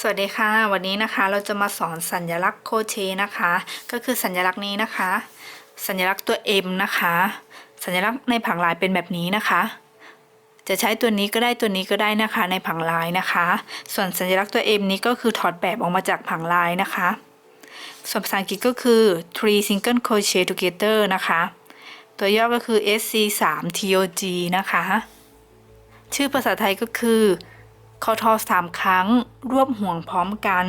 สวัสดีค่ะ วันนี้นะคะเราจะมาสอนสัญลักษณ์โคเชนะคะ ก็คือสัญลักษณ์นี้นะคะ สัญลักษณ์ตัว M นะคะ สัญลักษณ์ในผังลายเป็นแบบนี้นะคะ จะใช้ตัวนี้ก็ได้ตัวนี้ก็ได้นะคะในผังลายนะคะ ส่วนสัญลักษณ์ตัว M นี้ก็คือถอดแบบออกมาจากผังลายนะคะ ส่วนภาษาอังกฤษก็คือ three single crochet together นะคะ ตัวย่อก็คือ SC 3 TOG นะคะ ชื่อภาษาไทยก็คือ คอทอสามครั้ง รวบห่วงพร้อมกัน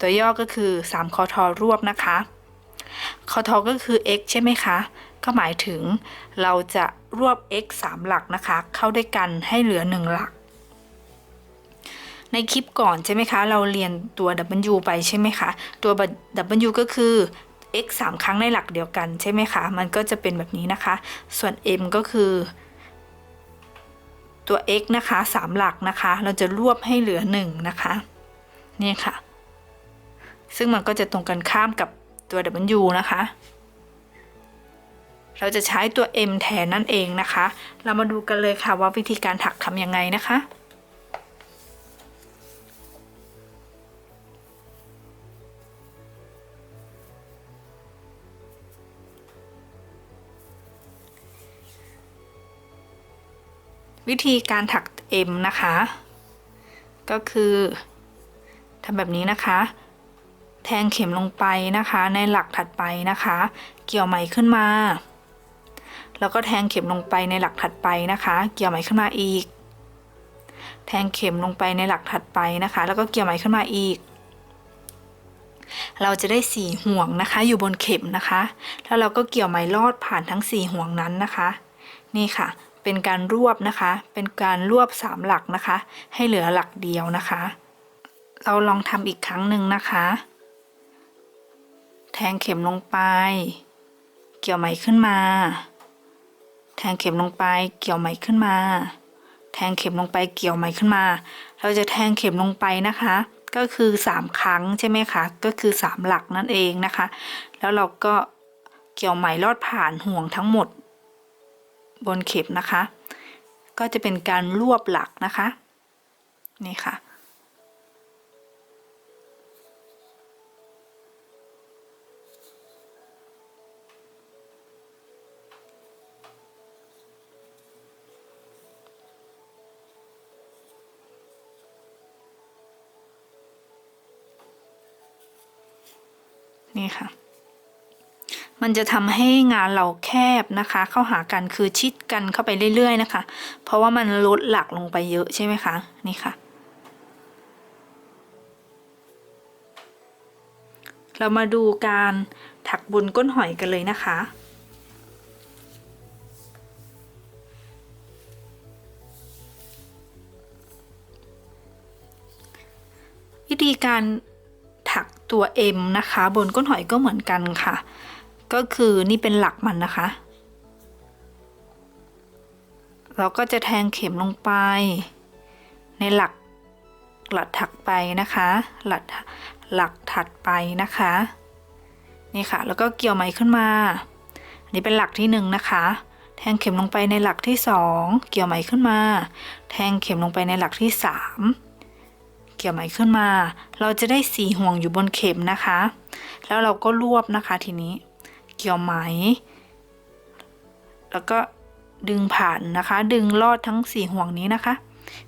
ตัวย่อก็คือ 3 คอทอรวบนะคะ คอทอก็คือ x ใช่ไหมคะ ก็หมายถึงเราจะรวบ x 3 หลักนะคะ เข้าด้วยกันให้เหลือ 1 หลัก ในคลิปก่อนใช่ไหมคะ เราเรียนตัว W ไปใช่ไหมคะ ตัว W ก็คือ x 3 ครั้งในหลักเดียวกันใช่ไหมคะ มันก็จะเป็นแบบนี้นะคะ ส่วน m ก็คือ ตัว x นะคะสามหลักนะคะ เราจะรวบให้เหลือ 1 นะคะนี่ค่ะ ซึ่งมันก็จะตรงกันข้ามกับตัว w นะคะ เราจะใช้ตัว m แทนนั่นเองนะคะ เรามาดูกันเลยค่ะว่าวิธีการถักทำยังไงนะคะ วิธีการถัก M นะคะ ก็คือทำแบบนี้นะคะ แทงเข็มลงไปนะคะ ในหลักถัดไปนะคะ เกี่ยวไหมขึ้นมา แล้วก็แทงเข็มลงไปในหลักถัดไปนะคะ เกี่ยวไหมขึ้นมาอีก แทงเข็มลงไปในหลักถัดไปนะคะ แล้วก็เกี่ยวไหมขึ้นมาอีก เราจะได้สี่ห่วงนะคะ อยู่บนเข็มนะคะ แล้วเราก็เกี่ยวไหมลอดผ่านทั้งสี่ห่วงนั้นนะคะ นี่ค่ะ เป็นการรวบนะคะ เป็นการรวบสามหลักนะคะ ให้เหลือหลักเดียวนะคะ เราลองทำอีกครั้งหนึ่งนะคะ แทงเข็มลงไป เกี่ยวไหมขึ้นมา แทงเข็มลงไปเกี่ยวไหมขึ้นมา แทงเข็มลงไปเกี่ยวไหมขึ้นมา เราจะแทงเข็มลงไปนะคะ ก็คือสามครั้งใช่ไหมคะ ก็คือสามหลักนั่นเองนะคะ แล้วเราก็เกี่ยวไหมลอดผ่านห่วงทั้งหมด บนเข็มนะคะ ก็จะเป็นการรวบหลักนะคะ นี่ค่ะ นี่ค่ะ มันจะทำให้งานเราแคบนะคะ เข้าหากันคือชิดกันเข้าไปเรื่อย ๆ นะคะ เพราะว่ามันลดหลักลงไปเยอะใช่ไหมคะนี่ค่ะ เรามาดูการถักบนก้นหอยกันเลยนะคะวิธีการถักตัว M นะคะ บนก้นหอยก็เหมือนกันค่ะ ก็คือนี่เป็นหลักมันนะคะ เราก็จะแทงเข็มลงไป ในหลักหลักถักไปนะคะ หลักหลักถัดไปนะคะ นี่ค่ะ แล้วก็เกี่ยวไหมขึ้นมา อันนี้เป็นหลักที่หนึ่งนะคะ แทงเข็มลงไปในหลักที่สองเกี่ยวไหมขึ้นมา แทงเข็มลงไปในหลักที่สามเกี่ยวไหมขึ้นมา เราจะได้สีห่วงอยู่บนเข็มนะคะ แล้วเราก็รวบนะคะทีนี้ กี่ยวไหม แล้วก็ดึงผ่านนะคะ ดึงลอดทั้งสี่ห่วงนี้นะคะ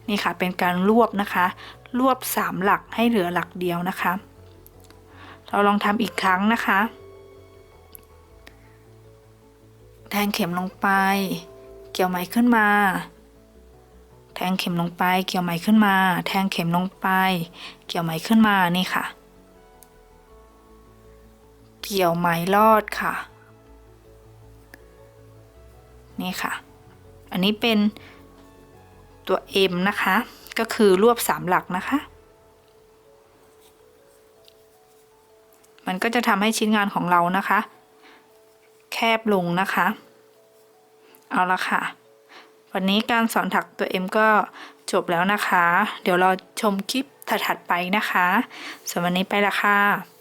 นี่ค่ะเป็นการรวบนะคะ รวบสามหลักให้เหลือหลักเดียวนะคะ เราลองทำอีกครั้งนะคะ แทงเข็มลงไป เกี่ยวไหมขึ้นมา แทงเข็มลงไป เกี่ยวไหมขึ้นมา แทงเข็มลงไป เกี่ยวไหมขึ้นมานี่ค่ะ เกี่ยวไหมลอดค่ะ นี่ค่ะ อันนี้เป็นตัว M นะคะ ก็คือรวบสามหลักนะคะ มันก็จะทำให้ชิ้นงานของเรานะคะ แคบลงนะคะ เอาละค่ะ วันนี้การสอนถักตัว M ก็จบแล้วนะคะ เดี๋ยวเราชมคลิปถัดๆไปนะคะส่วนวันนี้ไปละค่ะ